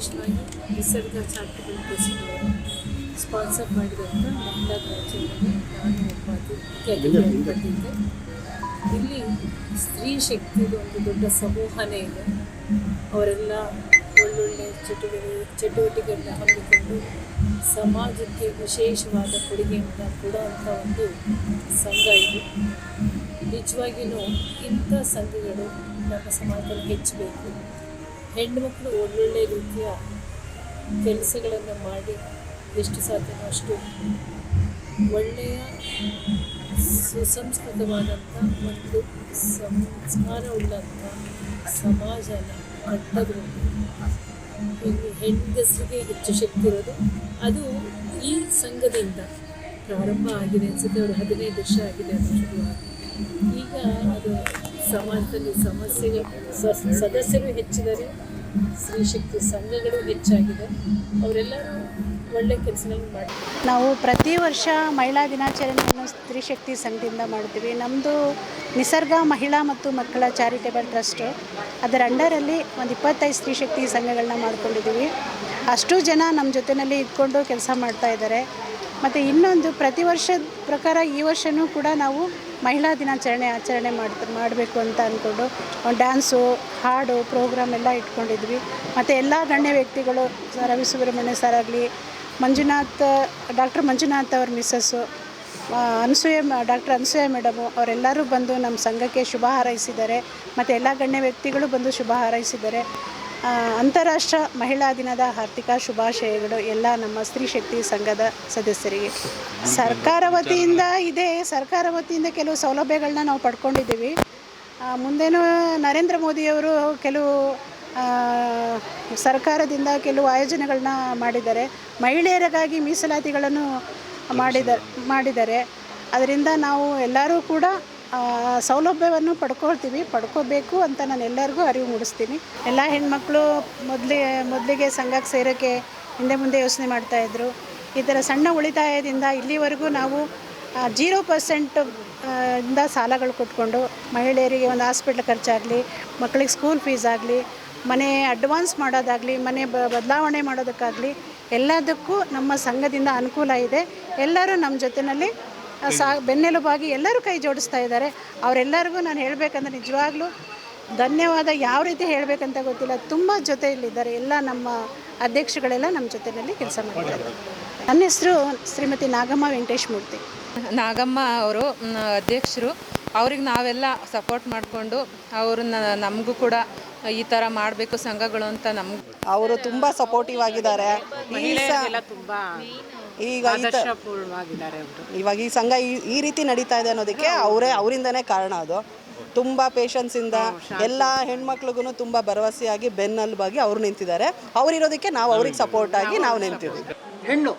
Professional ನಿಸರ್ಗ charitable sponsor ಮಾಡಿದಂಥ ಮಹಿಳಾ ಬ್ರಾಂಚಲ್ಲಿ ಇಲ್ಲಿ ಸ್ತ್ರೀ ಶಕ್ತಿದು ಒಂದು ದೊಡ್ಡ ಸಮೂಹನೇ ಇದೆ. ಅವರೆಲ್ಲ ಒಳ್ಳೊಳ್ಳೆ ಚಟುವಟಿಕೆ ಚಟುವಟಿಕೆಗಳನ್ನ ಹಮ್ಮಿಕೊಂಡು ಸಮಾಜಕ್ಕೆ ವಿಶೇಷವಾದ ಕೊಡುಗೆಯನ್ನು ಕೊಡುವಂಥ ಒಂದು ಸಂಘ ಇದು. ನಿಜವಾಗಿಯೂ ಇಂಥ ಸಂಘಗಳು ನಮ್ಮ ಸಮಾಜದಲ್ಲಿ ಹೆಚ್ಚಬೇಕು. ಹೆಣ್ಣುಮಕ್ಕಳು ಒಳ್ಳೊಳ್ಳೆ ರೀತಿಯ ಕೆಲಸಗಳನ್ನು ಮಾಡಿ ಎಷ್ಟು ಸಾಧ್ಯನೋ ಅಷ್ಟು ಒಳ್ಳೆಯ ಸುಸಂಸ್ಕೃತವಾದಂಥ ಒಂದು ಸಂಸ್ಕಾರವುಳ್ಳಂಥ ಸಮಾಜನ ಕಟ್ಟದ್ರು ಹೆಂಗಸರಿಗೆ ಹೆಚ್ಚು ಶಕ್ತಿ ಇರೋದು. ಅದು ಈ ಸಂಘದಿಂದ ಪ್ರಾರಂಭ ಆಗಿದೆ ಅನಿಸುತ್ತೆ. ಅವರು ಹದಿನೈದು ವರ್ಷ ಆಗಿದೆ ಅದು ಶುರುವಾಗಿ. ಈಗ ಅದು ಸಮಾಜದಲ್ಲಿ ಸಮಸ್ಯೆಗೆ ಸದಸ್ಯರು ಹೆಚ್ಚಿದ್ದಾರೆ, ಸ್ತ್ರೀ ಶಕ್ತಿ ಸಂಘಗಳು ಹೆಚ್ಚಾಗಿದೆ. ಅವರೆಲ್ಲರೂ ಒಳ್ಳೆ ಕೆಲಸಗಳನ್ನು ಮಾಡ್ತಾರೆ ನಾವು ಪ್ರತಿ ವರ್ಷ ಮಹಿಳಾ ದಿನಾಚರಣೆಯನ್ನು ಸ್ತ್ರೀ ಶಕ್ತಿ ಸಂಘದಿಂದ ಮಾಡ್ತೀವಿ ನಮ್ಮದು ನಿಸರ್ಗ ಮಹಿಳಾ ಮತ್ತು ಮಕ್ಕಳ ಚಾರಿಟೇಬಲ್ ಟ್ರಸ್ಟು. ಅದರ ಅಂಡರಲ್ಲಿ ಒಂದು ಇಪ್ಪತ್ತೈದು ಸ್ತ್ರೀ ಶಕ್ತಿ ಸಂಘಗಳನ್ನ ಮಾಡ್ಕೊಂಡಿದ್ದೀವಿ. ಅಷ್ಟು ಜನ ನಮ್ಮ ಜೊತೆಯಲ್ಲಿ ಇದ್ಕೊಂಡು ಕೆಲಸ ಮಾಡ್ತಾ ಇದ್ದಾರೆ. ಮತ್ತು ಇನ್ನೊಂದು ಪ್ರತಿ ವರ್ಷದ ಪ್ರಕಾರ ಈ ವರ್ಷವೂ ಕೂಡ ನಾವು ಮಹಿಳಾ ದಿನಾಚರಣೆ ಆಚರಣೆ ಮಾಡ್ತ, ಮಾಡಬೇಕು ಅಂತ ಅಂದ್ಕೊಂಡು ಡ್ಯಾನ್ಸು ಹಾಡು ಪ್ರೋಗ್ರಾಮ್ ಎಲ್ಲ ಇಟ್ಕೊಂಡಿದ್ವಿ. ಮತ್ತು ಎಲ್ಲ ಗಣ್ಯ ವ್ಯಕ್ತಿಗಳು ರವಿ ಸುಬ್ರಹ್ಮಣ್ಯ ಸರ್ ಆಗಲಿ, ಮಂಜುನಾಥ್, ಡಾಕ್ಟರ್ ಮಂಜುನಾಥ್ ಅವ್ರ Mrs Anasuya, doctor Anasuya madam ಅವರೆಲ್ಲರೂ ಬಂದು ನಮ್ಮ ಸಂಘಕ್ಕೆ ಶುಭ ಹಾರೈಸಿದ್ದಾರೆ ಮತ್ತು ಎಲ್ಲ ಗಣ್ಯ ವ್ಯಕ್ತಿಗಳು ಬಂದು ಶುಭ ಹಾರೈಸಿದ್ದಾರೆ ಅಂತಾರಾಷ್ಟ್ರ ಮಹಿಳಾ ದಿನದ ಹಾರ್ದಿಕ ಶುಭಾಶಯಗಳು ಎಲ್ಲ ನಮ್ಮ ಸ್ತ್ರೀ ಶಕ್ತಿ ಸಂಘದ ಸದಸ್ಯರಿಗೆ. ಸರ್ಕಾರ ವತಿಯಿಂದ ಇದೆ, ಸರ್ಕಾರ ವತಿಯಿಂದ ಕೆಲವು ಸೌಲಭ್ಯಗಳನ್ನ ನಾವು ಪಡ್ಕೊಂಡಿದ್ದೀವಿ. ಮುಂದೇನೂ ನರೇಂದ್ರ ಮೋದಿಯವರು ಕೆಲವು ಸರ್ಕಾರದಿಂದ ಕೆಲವು ಆಯೋಜನೆಗಳನ್ನ ಮಾಡಿದ್ದಾರೆ. ಮಹಿಳೆಯರಿಗಾಗಿ ಮೀಸಲಾತಿಗಳನ್ನು ಮಾಡಿದ, ಮಾಡಿದ್ದಾರೆ. ಅದರಿಂದ ನಾವು ಎಲ್ಲರೂ ಕೂಡ ಸೌಲಭ್ಯವನ್ನು ಪಡ್ಕೊಳ್ತೀವಿ, ಪಡ್ಕೋಬೇಕು ಅಂತ ನಾನು ಎಲ್ಲರಿಗೂ ಅರಿವು ಮೂಡಿಸ್ತೀನಿ. ಎಲ್ಲ ಹೆಣ್ಮಕ್ಳು ಮೊದಲೇ, ಮೊದಲಿಗೆ ಸಂಘಕ್ಕೆ ಸೇರೋಕ್ಕೆ ಹಿಂದೆ ಮುಂದೆ ಯೋಚನೆ ಮಾಡ್ತಾಯಿದ್ರು ಈ ಥರ ಸಣ್ಣ ಉಳಿತಾಯದಿಂದ ಇಲ್ಲಿವರೆಗೂ ನಾವು ಜೀರೋ ಪರ್ಸೆಂಟ್ ಇಂದ ಸಾಲಗಳು ಕೊಟ್ಕೊಂಡು ಮಹಿಳೆಯರಿಗೆ ಒಂದು ಹಾಸ್ಪಿಟ್ಲ್ ಖರ್ಚಾಗಲಿ ಮಕ್ಕಳಿಗೆ ಸ್ಕೂಲ್ ಫೀಸ್ ಆಗಲಿ, ಮನೆ ಅಡ್ವಾನ್ಸ್ ಮಾಡೋದಾಗಲಿ, ಮನೆ ಬದಲಾವಣೆ ಮಾಡೋದಕ್ಕಾಗಲಿ ಎಲ್ಲದಕ್ಕೂ ನಮ್ಮ ಸಂಘದಿಂದ ಅನುಕೂಲ ಇದೆ. ಎಲ್ಲರೂ ನಮ್ಮ ಜೊತೆಯಲ್ಲಿ ಸಾ ಬೆನ್ನೆಲುಬಾಗಿ ಎಲ್ಲರೂ ಕೈ ಜೋಡಿಸ್ತಾ ಇದ್ದಾರೆ. ಅವರೆಲ್ಲರಿಗೂ ನಾನು ಹೇಳಬೇಕಂದ್ರೆ ನಿಜವಾಗ್ಲೂ ಧನ್ಯವಾದ. ಯಾವ ರೀತಿ ಹೇಳಬೇಕಂತ ಗೊತ್ತಿಲ್ಲ. ತುಂಬ ಜೊತೆಯಲ್ಲಿದ್ದಾರೆ. ಎಲ್ಲ ನಮ್ಮ ಅಧ್ಯಕ್ಷಗಳೆಲ್ಲ ನಮ್ಮ ಜೊತೆಯಲ್ಲಿ ಕೆಲಸ ಮಾಡ್ತಾರೆ ನನ್ನ ಹೆಸರು ಶ್ರೀಮತಿ ನಾಗಮ್ಮ ವೆಂಕಟೇಶ್ ಮೂರ್ತಿ. ನಾಗಮ್ಮ ಅವರು ಅಧ್ಯಕ್ಷರು. ಅವ್ರಿಗೆ ನಾವೆಲ್ಲ ಸಪೋರ್ಟ್ ಮಾಡಿಕೊಂಡು ಅವ್ರನ್ನ ನಮಗೂ ಕೂಡ ಈ ಥರ ಮಾಡಬೇಕು ಸಂಘಗಳು ಅಂತ ನಮ್ಗೆ. ಅವರು ತುಂಬ ಸಪೋರ್ಟಿವ್ ಆಗಿದ್ದಾರೆ. ಸ- ಈಗ ಈ ತ- ಇವಾಗ ಈ ಸಂಘ ಈ ಈ ರೀತಿ ನಡೀತಾ ಇದೆ ಅನ್ನೋದಕ್ಕೆ ಅವರೇ ಅವರಿಂದನೇ ಕಾರಣ ಅದು. ತುಂಬ ಪೇಷನ್ಸಿಂದ ಎಲ್ಲ ಹೆಣ್ಮಕ್ಳಿಗೂ ತುಂಬ ಭರವಸೆಯಾಗಿ ಬೆನ್ನೆಲುಬಾಗಿ ಅವ್ರು ನಿಂತಿದ್ದಾರೆ. ಅವ್ರಿರೋದಕ್ಕೆ ನಾವು ಅವ್ರಿಗೆ ಸಪೋರ್ಟ್ ಆಗಿ ನಾವು ನಿಂತಿದ್ದೀವಿ. ಹೆಣ್ಣು.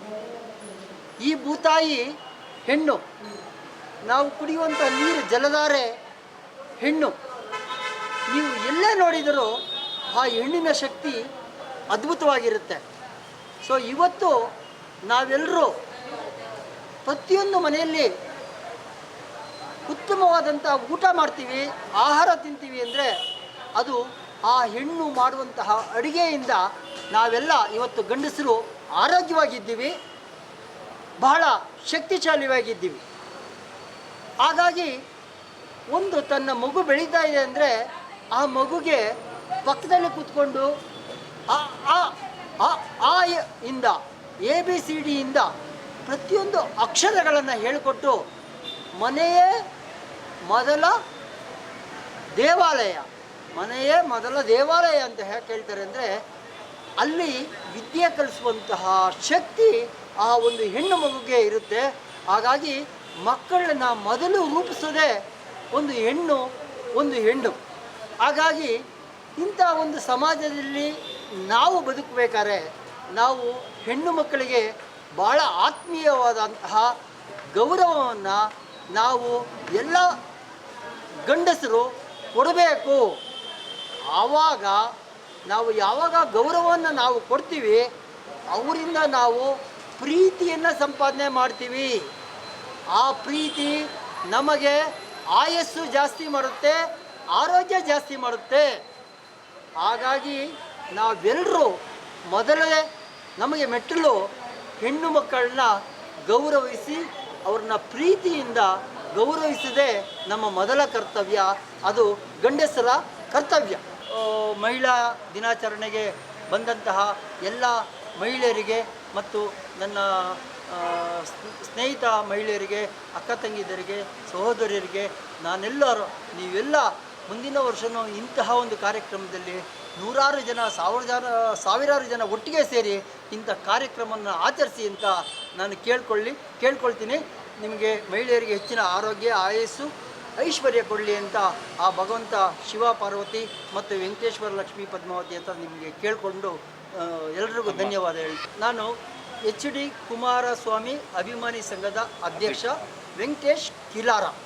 ಈ ಭೂತಾಯಿ ಹೆಣ್ಣು. ನಾವು ಕುಡಿಯುವಂಥ ನೀರು ಜಲಧಾರೆ ಹೆಣ್ಣು. ನೀವು ಎಲ್ಲೇ ನೋಡಿದರೂ ಆ ಹೆಣ್ಣಿನ ಶಕ್ತಿ ಅದ್ಭುತವಾಗಿರುತ್ತೆ. ಸೊ ಇವತ್ತು ನಾವೆಲ್ಲರೂ ಪ್ರತಿಯೊಂದು ಮನೆಯಲ್ಲಿ ಉತ್ತಮವಾದಂಥ ಊಟ ಮಾಡ್ತೀವಿ, ಆಹಾರ ತಿಂತೀವಿ ಅಂದರೆ ಅದು ಆ ಹೆಣ್ಣು ಮಾಡುವಂತಹ ಅಡುಗೆಯಿಂದ ನಾವೆಲ್ಲ ಇವತ್ತು ಗಂಡಸರು ಆರೋಗ್ಯವಾಗಿದ್ದೀವಿ, ಬಹಳ ಶಕ್ತಿಶಾಲಿಯಾಗಿದ್ದೀವಿ. ಹಾಗಾಗಿ ಒಂದು ತನ್ನ ಮಗು ಬೆಳೀತಾ ಇದೆ ಅಂದರೆ ಆ ಮಗುಗೆ ಪಕ್ಕದಲ್ಲಿ ಕೂತ್ಕೊಂಡು ಆ ಆ ಆ, ಇಂದ ಎ ಬಿ ಸಿ ಡಿಯಿಂದ ಪ್ರತಿಯೊಂದು ಅಕ್ಷರಗಳನ್ನು ಹೇಳಿಕೊಟ್ಟು ಮನೆಯೇ ಮೊದಲ ದೇವಾಲಯ, ಮನೆಯೇ ಮೊದಲ ದೇವಾಲಯ ಅಂತ ಹೇಗೆ ಹೇಳ್ತಾರೆ ಅಂದರೆ ಅಲ್ಲಿ ವಿದ್ಯೆ ಕಲಿಸುವಂತಹ ಶಕ್ತಿ ಆ ಒಂದು ಹೆಣ್ಣು ಮಗುಗೆ ಇರುತ್ತೆ. ಹಾಗಾಗಿ ಮಕ್ಕಳನ್ನ ಮೊದಲು ರೂಪಿಸೋದೇ ಒಂದು ಹೆಣ್ಣು ಒಂದು ಹೆಣ್ಣು. ಹಾಗಾಗಿ ಇಂಥ ಒಂದು ಸಮಾಜದಲ್ಲಿ ನಾವು ಬದುಕಬೇಕಾದ್ರೆ ನಾವು ಹೆಣ್ಣು ಮಕ್ಕಳಿಗೆ ಭಾಳ ಆತ್ಮೀಯವಾದಂತಹ ಗೌರವವನ್ನು ನಾವು ಎಲ್ಲ ಗಂಡಸರು ಕೊಡಬೇಕು. ಆವಾಗ ನಾವು ಯಾವಾಗ ಗೌರವವನ್ನು ನಾವು ಕೊಡ್ತೀವಿ, ಅವರಿಂದ ನಾವು ಪ್ರೀತಿಯನ್ನು ಸಂಪಾದನೆ ಮಾಡ್ತೀವಿ. ಆ ಪ್ರೀತಿ ನಮಗೆ ಆಯಸ್ಸು ಜಾಸ್ತಿ ಮಾಡುತ್ತೆ, ಆರೋಗ್ಯ ಜಾಸ್ತಿ ಮಾಡುತ್ತೆ. ಹಾಗಾಗಿ ನಾವೆಲ್ಲರೂ ಮೊದಲೇ ನಮಗೆ ಮೆಟ್ಟಲು ಹೆಣ್ಣು ಮಕ್ಕಳನ್ನ ಗೌರವಿಸಿ ಅವ್ರನ್ನ ಪ್ರೀತಿಯಿಂದ ಗೌರವಿಸದೆ ನಮ್ಮ ಮೊದಲ ಕರ್ತವ್ಯ ಅದು ಗಂಡಸರ ಕರ್ತವ್ಯ. ಮಹಿಳಾ ದಿನಾಚರಣೆಗೆ ಬಂದಂತಹ ಎಲ್ಲ ಮಹಿಳೆಯರಿಗೆ ಮತ್ತು ನನ್ನ ಸ್ನೇಹಿತ ಮಹಿಳೆಯರಿಗೆ, ಅಕ್ಕ ತಂಗಿದರಿಗೆ ಸಹೋದರಿಯರಿಗೆ, ನಾನೆಲ್ಲರೂ ನೀವೆಲ್ಲ ಮುಂದಿನ ವರ್ಷವೂ ಇಂತಹ ಒಂದು ಕಾರ್ಯಕ್ರಮದಲ್ಲಿ ನೂರಾರು ಜನ, ಸಾವಿರ ಜನ, ಸಾವಿರಾರು ಜನ ಒಟ್ಟಿಗೆ ಸೇರಿ ಇಂಥ ಕಾರ್ಯಕ್ರಮವನ್ನು ಆಚರಿಸಿ ಅಂತ ನಾನು ಕೇಳ್ಕೊಳ್ಳಿ, ಕೇಳ್ಕೊಳ್ತೀನಿ. ನಿಮಗೆ ಮಹಿಳೆಯರಿಗೆ ಹೆಚ್ಚಿನ ಆರೋಗ್ಯ, ಆಯಸ್ಸು, ಐಶ್ವರ್ಯ ಕೊಡಲಿ ಅಂತ ಆ ಭಗವಂತ ಶಿವ, ಪಾರ್ವತಿ ಮತ್ತು ವೆಂಕಟೇಶ್ವರ ಲಕ್ಷ್ಮೀ, ಪದ್ಮಾವತಿ ಅಂತ ನಿಮಗೆ ಕೇಳಿಕೊಂಡು ಎಲ್ರಿಗೂ ಧನ್ಯವಾದ ಹೇಳಿ. ನಾನು ಎಚ್ ಡಿ ಕುಮಾರಸ್ವಾಮಿ ಅಭಿಮಾನಿ ಸಂಘದ ಅಧ್ಯಕ್ಷ ವೆಂಕಟೇಶ್ ಕಿಲಾರ.